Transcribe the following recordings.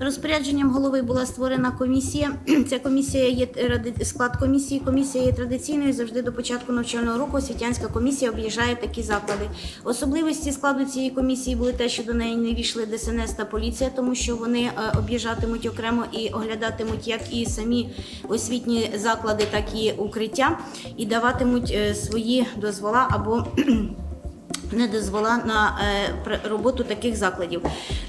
Розпорядженням голови була створена комісія. Ця комісія є склад комісії. Комісія є традиційною. Завжди до початку навчального року освітянська комісія об'їжджає такі заклади. Особливості складу цієї комісії були те, що до неї не війшли ДСНС та поліція, тому що вони е, об'їжджатимуть окремо і оглядатимуть як і самі освітні заклади, так і укриття, і даватимуть е, свої дозвола або не дозвола на е, роботу таких закладів.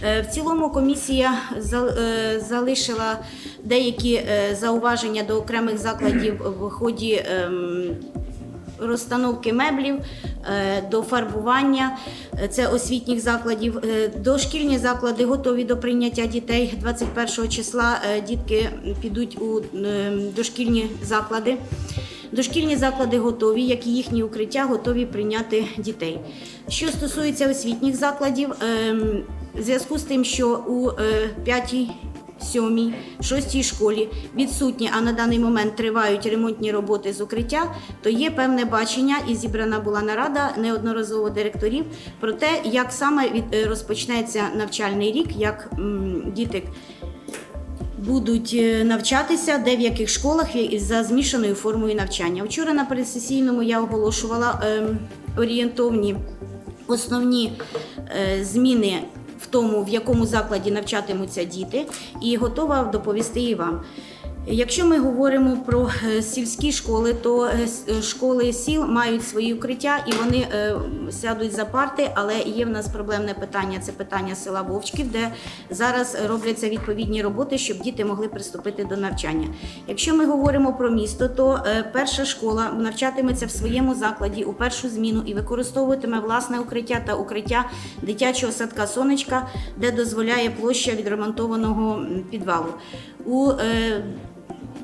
Е, В цілому комісія е, залишила деякі зауваження до окремих закладів в ході ем, розстановки меблів, до фарбування це освітніх закладів. Дошкільні заклади готові до прийняття дітей. 21 числа дітки підуть у е, дошкільні заклади. Дошкільні заклади готові, як і їхні укриття, готові прийняти дітей. Що стосується освітніх закладів, ем, в зв'язку з тим, що у е, п'ятій, сьомій, шостій школі відсутні, а на даний момент тривають ремонтні роботи з укриття, то є певне бачення, і зібрана була нарада неодноразово директорів про те, як саме е, розпочнеться навчальний рік, як діти будуть е, навчатися, де в яких школах за змішаною формою навчання. Вчора на пересесійному я оголошувала ем, орієнтовні основні е, зміни в тому, в якому закладі навчатимуться діти, і готова доповісти і вам. Якщо ми говоримо про е, сільські школи, то е, е, школи сіл мають свої укриття і вони сядуть за парти, але є в нас проблемне питання це питання села Вовчків, де зараз робляться відповідні роботи, щоб діти могли приступити до навчання. Якщо ми говоримо про місто, то перша школа навчатиметься в своєму закладі у першу зміну і використовуватиме власне укриття та укриття дитячого садка сонечка, де дозволяє площа відремонтованого підвалу. У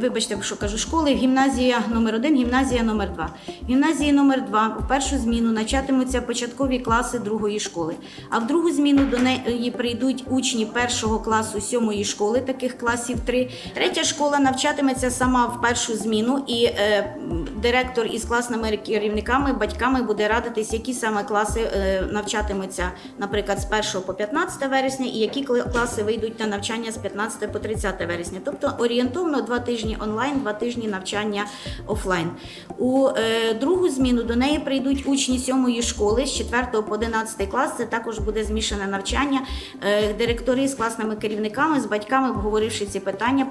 Вибачте, що кажу, школи, гімназія номер 1 гімназія номер 2 В гімназії номер 2 у першу зміну навчатимуться початкові класи другої школи. А в другу зміну до неї прийдуть учні першого класу сьомої школи, таких класів 3. Третя школа навчатиметься сама в першу зміну, і е, директор із класними керівниками, батьками буде радитись, які саме класи е, навчатимуться, наприклад, з 1 по 15 вересня, і які класи вийдуть на навчання з 15 по 30 вересня. Тобто орієнтовно два тижні онлайн, два тижні навчання офлайн. У е, другу зміну до неї прийдуть учні сьомої школи з 4 по 11 клас. Це також буде змішане навчання. Е, директори з класними керівниками, з батьками, обговоривши ці питання,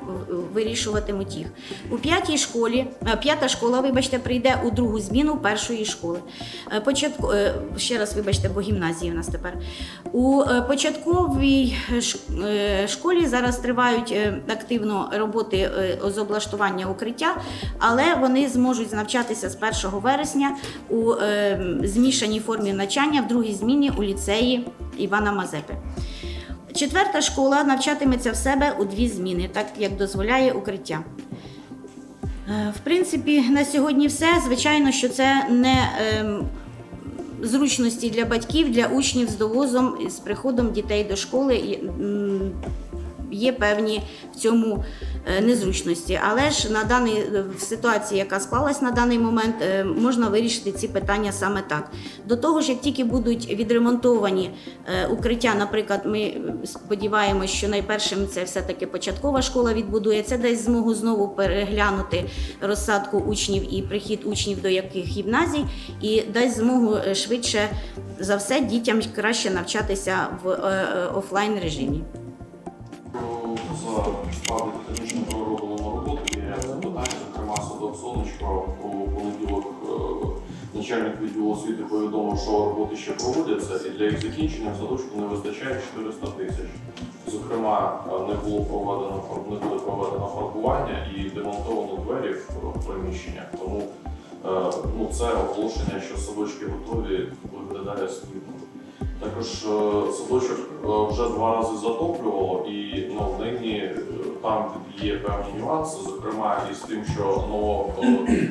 вирішуватимуть їх. У п'ятій школі, е, п'ята школа, вибачте, прийде у другу зміну першої школи. Початку, ще раз, вибачте, бо гімназії у нас тепер. У початковій школі зараз тривають активно роботи з облаштування укриття, але вони зможуть навчатися з 1 вересня у е, змішаній формі навчання в другій зміні у ліцеї Івана Мазепи. Четверта школа навчатиметься в себе у дві зміни, так як дозволяє укриття. Е, В принципі, на сьогодні все. Звичайно, що це не ем, зручності для батьків, для учнів з довозом з приходом дітей до школи. Є певні в цьому е, незручності, але ж на даний е, ситуації, яка склалась на даний момент, е, можна вирішити ці питання саме так. До того ж, як тільки будуть відремонтовані укриття, наприклад, ми сподіваємося, що найпершим це все-таки початкова школа відбудує. Це дасть змогу знову переглянути розсадку учнів і прихід учнів до яких гімназій, і дасть змогу швидше за все дітям краще навчатися в офлайн режимі. Склади технічно пророблено роботу є ряд зокрема садок сонечко у понеділок е, начальник відділу освіти повідомив, що роботи ще проводяться, і для їх закінчення в садочку не вистачає 400 тисяч. Зокрема, е, не було проведено не буде проведено фарбування і демонтовано двері в приміщеннях. Тому е, ну, це оголошення, що садочки готові, виглядає смітно. Також е, садочок е, вже два рази затоплювало, і ну, нині е, там є певні нюанси, зокрема із тим, що ново е,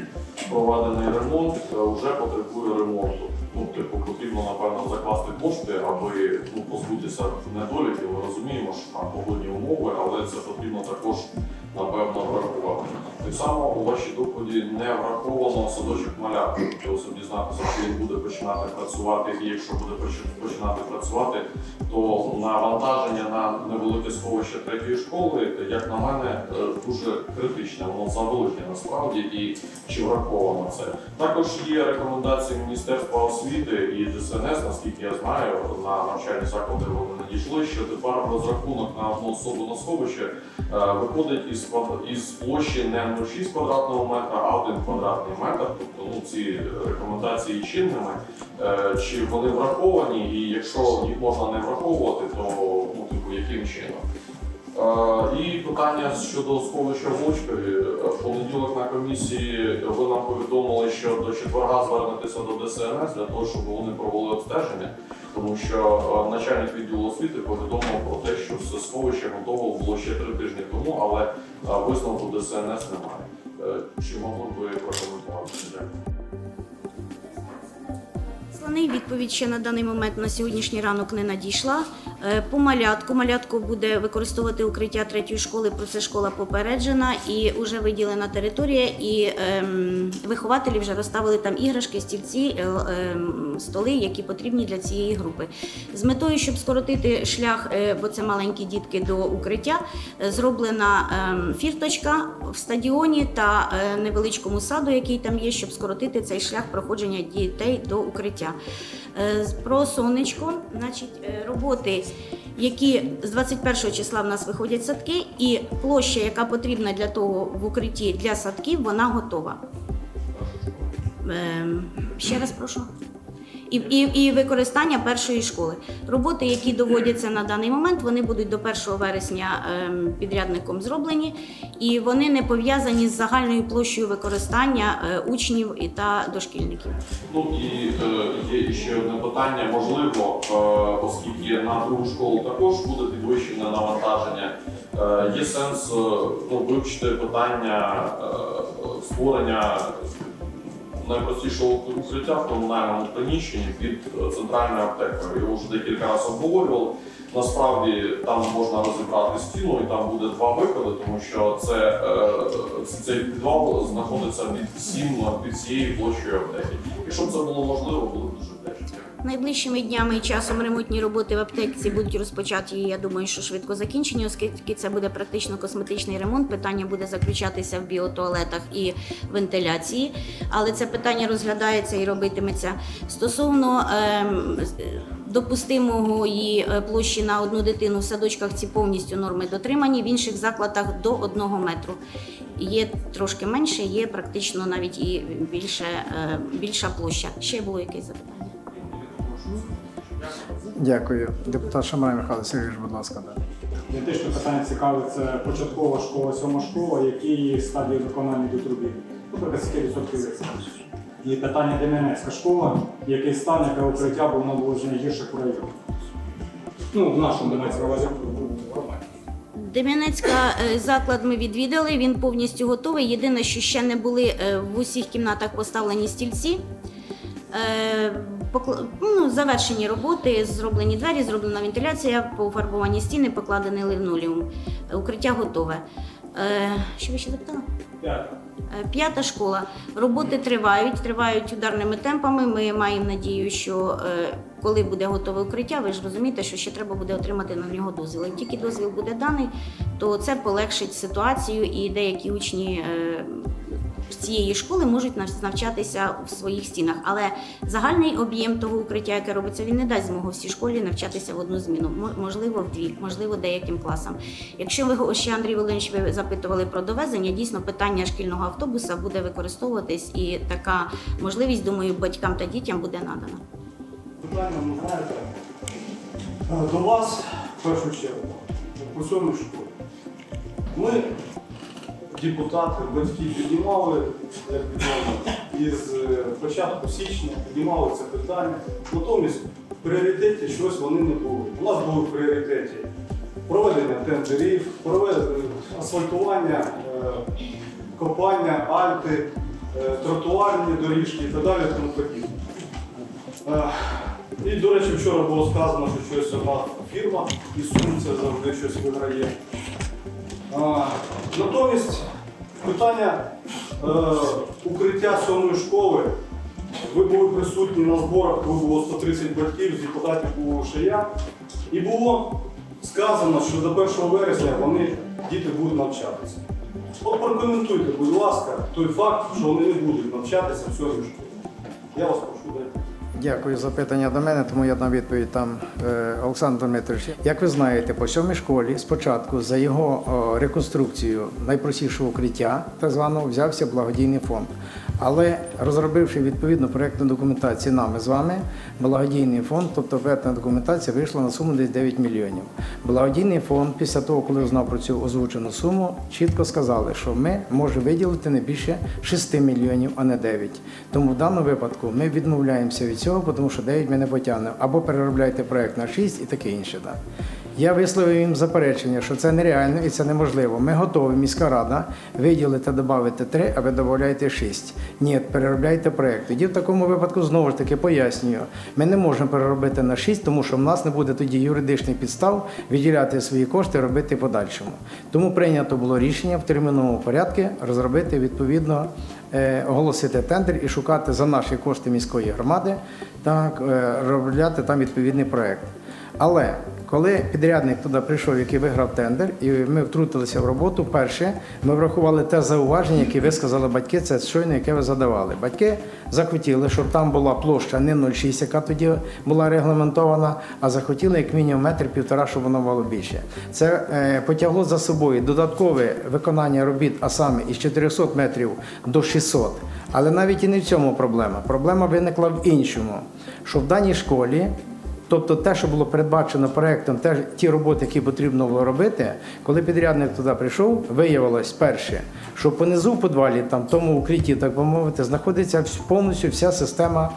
проведений ремонт вже потребує ремонту. Ну, типу, потрібно, напевно, закласти кошти, аби ну, позбутися недоліків. Ми розуміємо, що там погодні умови, але це потрібно також напевно, врахувати. Так само у вашій доході не враховано садочок малятки. Тобто собі знати, що він буде починати працювати, і якщо буде починати працювати, то навантаження на невелике сховище третьої школи, як на мене, е, дуже критичне, воно завелике насправді і чи враховано це. Також є рекомендації Міністерства освіти і ДСНС, наскільки я знаю, на навчальні заклади вони надійшли, що тепер розрахунок на одну особу на сховище е, виходить із, квад- із площі не 0,6 квадратного метра, а 1 квадратний метр. Тобто ну, ці рекомендації чинними. Е, Чи вони враховані, і якщо їх можна не враховувати, то ну, типу, яким чином? І питання щодо сховища в Лучкові. В понеділок на комісії ви нам повідомили, що до четверга звернетеся до ДСНС для того, щоб вони провели обстеження, тому що начальник відділу освіти повідомив про те, що це сховище готово було ще три тижні тому, але висновку ДСНС немає. Е, Чи могли б ви прокоментувати? Відповідь ще на даний момент на сьогоднішній ранок не надійшла. Е, По малятку малятку буде використовувати укриття третьої школи. Про це школа попереджена і вже виділена територія. І ем, вихователі вже розставили там іграшки, стільці, е, ем, столи, які потрібні для цієї групи. З метою, щоб скоротити шлях, е, бо це маленькі дітки до укриття, зроблена ем, фірточка в стадіоні та невеличкому саду, який там є, щоб скоротити цей шлях проходження дітей до укриття. Про сонечко, значить, роботи, які з 21 числа в нас виходять садки, і площа, яка потрібна для того в укритті для садків, вона готова. Ем, Ще раз прошу. І, і, і використання першої школи. Роботи, які доводяться на даний момент, вони будуть до 1 вересня ем, підрядником зроблені, і вони не пов'язані з загальною площею використання е, учнів і та дошкільників. Ну і е, є ще одне питання. Можливо, е, оскільки на другу школу також буде підвищене навантаження, є сенс ну, вивчити питання створення найпростішого укриття в комунальному приміщенні під е, центральною аптекою. Його вже декілька разів обговорювали. Насправді там можна розібрати стіну, і там буде два виходи, тому що це, е, цей підвал знаходиться під всім під цією площею аптеки. І щоб це було можливо, було дуже. Найближчими днями і часом ремонтні роботи в аптеці будуть розпочаті. Я думаю, що швидко закінчені, оскільки це буде практично косметичний ремонт. Питання буде заключатися в біотуалетах і вентиляції. Але це питання розглядається і робитиметься стосовно ем, з- допустимого її е, площі на одну дитину в садочках. Ці повністю норми дотримані. В інших закладах до одного метру. Є трошки менше, є практично навіть і більше, е, більша площа. Ще було якесь запитання? Дякую. Депутат Шамрай Михайло Сергійович, будь ласка. Да. Ідентичне питання цікаве, це початкова школа, сьома школа, які стадії виконання до приблизно скільки відсотків. І питання Дем'янецька школа, який стан, яке укриття було надводження гірших в районі. Ну, в нашому Донецькому увазі. Дем'янецька е, заклад ми відвідали, він повністю готовий. Єдине, що ще не були е, в усіх кімнатах поставлені стільці. Ну, завершені роботи, зроблені двері, зроблена вентиляція, пофарбовані стіни, покладений линолеум. Е, Укриття готове. Е, Що ви ще запитали? П'яте. Е, П'ята школа. Роботи тривають, тривають ударними темпами. Ми маємо надію, що е, коли буде готове укриття, ви ж розумієте, що ще треба буде отримати на нього дозвіл. Як тільки дозвіл буде даний, то це полегшить ситуацію, і деякі учні е, цієї школи можуть навчатися в своїх стінах. Але загальний об'єм того укриття, яке робиться, він не дасть змогу всій школі навчатися в одну зміну. Можливо, в дві, можливо, деяким класам. Якщо ви ще Андрій Володимирович, ви запитували про довезення, дійсно питання шкільного автобуса буде використовуватись, і така можливість, думаю, батькам та дітям буде надана. Питання, знаєте, е, до вас в першу чергу, у сьомій школі. Ми, депутати, батьки, піднімали, як відомо, із е, початку січня піднімали це питання. Натомість в пріоритеті щось вони не були. У нас були в пріоритеті проведення тендерів, проведення асфальтування, е, копання, альти, е, тротуарні доріжки і так далі. Тому подібне. І, до речі, вчора було сказано, що щось одна фірма і сумця завжди щось виграє. Натомість питання е, укриття сьомої школи. Ви були присутні на зборах, коли було 130 батьків, з депутатів було ще я. І було сказано, що до 1 вересня вони, діти будуть навчатися. От прокоментуйте, будь ласка, той факт, що вони не будуть навчатися в сьомій школі. Я вас прошу дайте. Дякую за питання до мене, тому я дам відповідь там е, Олександр Дмитрович. Як ви знаєте, по сьомій школі спочатку за його реконструкцію найпростішого укриття, так званого, взявся благодійний фонд. Але розробивши відповідну проєктну документацію нами з вами, благодійний фонд, тобто проєктна документація вийшла на суму десь 9 мільйонів. Благодійний фонд, після того, коли узнав про цю озвучену суму, чітко сказали, що ми можемо виділити не більше 6 мільйонів, а не 9. Тому в даному випадку ми відмовляємося від цього, тому що 9 ми не потягнемо. Або переробляйте проєкт на 6 і таке інше. Да. Я висловив їм заперечення, що це нереально і це неможливо. Ми готові, міська рада, виділити, додати 3, а ви додаєте 6. Ні, переробляйте проєкт. Тоді в такому випадку знову ж таки пояснюю, ми не можемо переробити на 6, тому що в нас не буде тоді юридичних підстав виділяти свої кошти, робити подальшому. Тому прийнято було рішення в терміновому порядку розробити відповідно, е, оголосити тендер і шукати за наші кошти міської громади, так, е, робляти там відповідний проєкт. Але коли підрядник туди прийшов, який виграв тендер, і ми втрутилися в роботу, перше, ми врахували те зауваження, яке висказали батьки, це щойно, яке ви задавали. Батьки захотіли, щоб там була площа не 0,6, яка тоді була регламентована, а захотіли як мінімум метр півтора, щоб воно було більше. Це е, потягло за собою додаткове виконання робіт, а саме із 400 метрів до 600. Але навіть і не в цьому проблема. Проблема виникла в іншому, що в даній школі Тобто те, що було передбачено проектом, те, ті роботи, які потрібно було робити, коли підрядник туди прийшов, виявилось перше, що понизу в підвалі, там тому укритті, так би мовити, знаходиться повністю вся система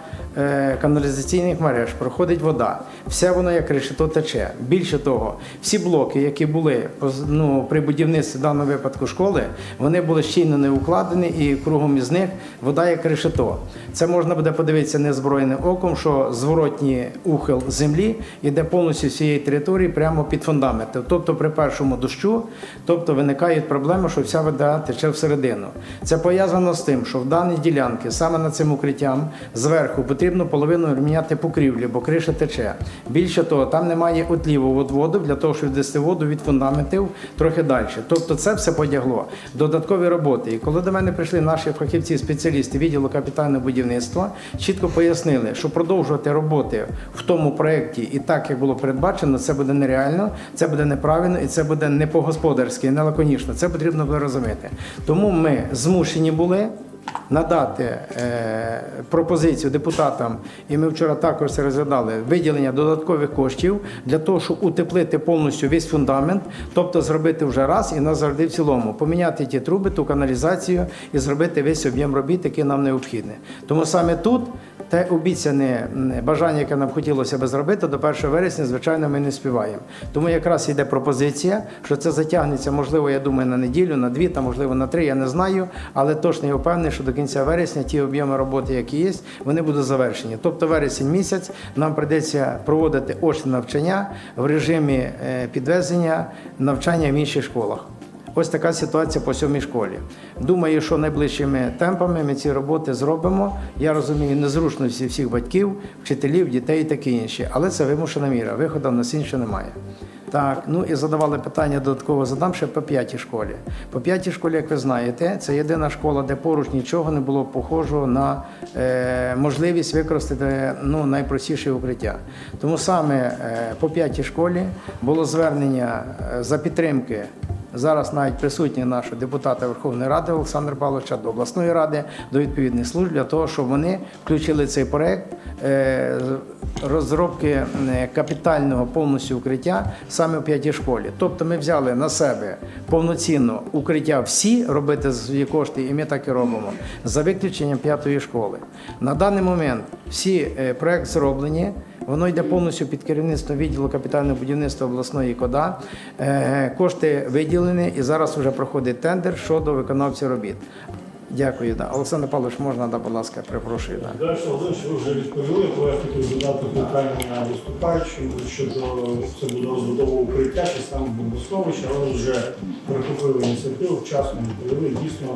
каналізаційних мереж, проходить вода. Все воно як решето тече. Більше того, всі блоки, які були ну, при будівництві в даному випадку школи, вони були щільно не укладені, і кругом із них вода як решето. Це можна буде подивитися незброєним оком, що зворотній ухил землі йде повністю з цієї території прямо під фундаментом. Тобто при першому дощу, тобто виникають проблеми, що вся вода тече всередину. Це пов'язано з тим, що в даній ділянці, саме над цим укриттям, зверху потрібно половину міняти покрівлі, бо криша тече. Більше того, там немає отліву від воду для того, щоб відвести воду від фундаментів трохи далі. Тобто це все подягло. Додаткові роботи. І коли до мене прийшли наші фахівці, спеціалісти відділу капітального будівництва, чітко пояснили, що продовжувати роботи в тому проєкті і так, як було передбачено, це буде нереально, це буде неправильно і це буде не по-господарськи, не лаконічно. Це потрібно було розуміти. Тому ми змушені були надати е, пропозицію депутатам, і ми вчора також це розглядали, виділення додаткових коштів для того, щоб утеплити повністю весь фундамент, тобто зробити вже раз і назавжди в цілому, поміняти ті труби, ту каналізацію і зробити весь об'єм робіт, який нам необхідний. Тому саме тут те обіцяне бажання, яке нам хотілося би зробити, до 1 вересня, звичайно, ми не співаємо. Тому якраз йде пропозиція, що це затягнеться, можливо, я думаю, на неділю, на дві, та можливо на три, я не знаю. Але точно я впевнений, що до кінця вересня ті об'єми роботи, які є, вони будуть завершені. Тобто вересень місяць нам прийдеться проводити очне навчання в режимі е, підвезення навчання в інших школах. Ось така ситуація по сьомій школі. Думаю, що найближчими темпами ми ці роботи зробимо. Я розумію, незручно всі всіх батьків, вчителів, дітей і таке інше. Але це вимушена міра. Виходу в нас іншого немає. Так, ну і задавали питання додатково задам ще по п'ятій школі. По п'ятій школі, як ви знаєте, це єдина школа, де поруч нічого не було похожого на е, можливість використати ну, найпростіше укриття. Тому саме е, по п'ятій школі було звернення е, за підтримки Зараз навіть присутні наші депутати Верховної Ради Олександра Павловича до обласної ради, до відповідних служб для того, щоб вони включили цей проект е, розробки е, капітального повністю укриття саме в п'ятій школі. Тобто ми взяли на себе повноцінно укриття всі робити свої кошти, і ми так і робимо, за виключенням п'ятої школи. На даний момент всі е, проект зроблені. Воно йде повністю під керівництвом відділу капітального будівництва обласної КОДА. Е, Кошти виділені і зараз вже проходить тендер щодо виконавця робіт. Дякую. Да. Олександр Павлович, можна, да, будь ласка, перепрошую. Да. Далі Володимирович, ви вже відповіли, але я хотів додати питання виступаючим щодо це буде розбудова укриття, чи саме бомбосховища, але вже перехопили ініціативу, вчасно відповіли. Дійсно,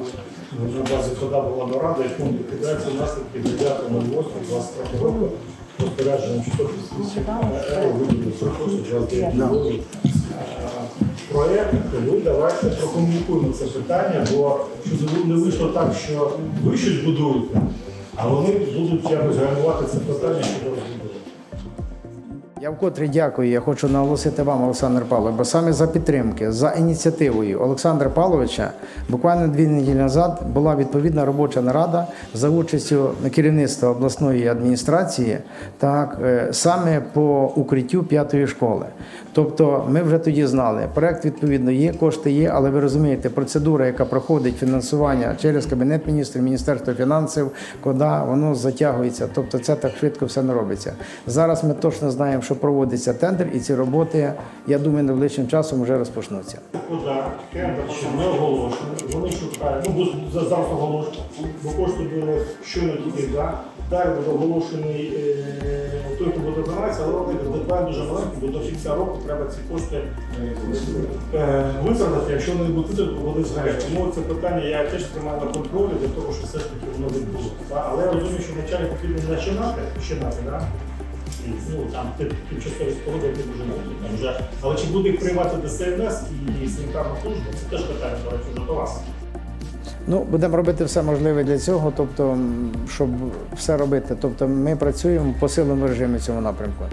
на базі кода була нарада, і фонд ліквідації наслідків 9.08.23 року розпорядженням 458 ЕРО виділили 429 проєкт, ви давайте прокомунікуємо це питання, бо щоб не вийшло так, що ви щось будуєте, а вони будуть якось гальмувати це питання щодо розбудови. Я вкотре дякую. Я хочу наголосити вам, Олександр Павлович, бо саме за підтримки, за ініціативою Олександра Павловича, буквально дві неділі назад була відповідна робоча нарада за участю керівництва обласної адміністрації, так е, саме по укриттю п'ятої школи. Тобто, ми вже тоді знали, проект відповідно є, кошти є, але ви розумієте, процедура, яка проходить фінансування через кабінет міністрів, міністерство фінансів, кода воно затягується. Тобто, це так швидко все не робиться. Зараз ми точно знаємо, що проводиться тендер, і ці роботи, я думаю, найближчим часом вже розпочнуться. Куда тендер ще не оголошений, вони шукають, ну за- зараз оголошено, бо кошти були щойно тільки да. Далі буде оголошений е, той, хто буде займатися, але вони дедлайн дуже маленький, бо до кінця року треба ці кошти е, витратити, якщо будуть витратити, вони згорять. Тому це питання я теж тримаю на контролі для того, щоб все ж таки воно відбулося. Але я розумію, що вначалі потрібно починати, починати, да? Ну, там тимчасові споруди не дуже там вже. Але чи буде їх приймати ДСНС і санітарна служба, це теж питання, до до вас. Ну, будемо робити все можливе для цього, тобто, щоб все робити. Тобто, ми працюємо по силовому режимі цього напрямку.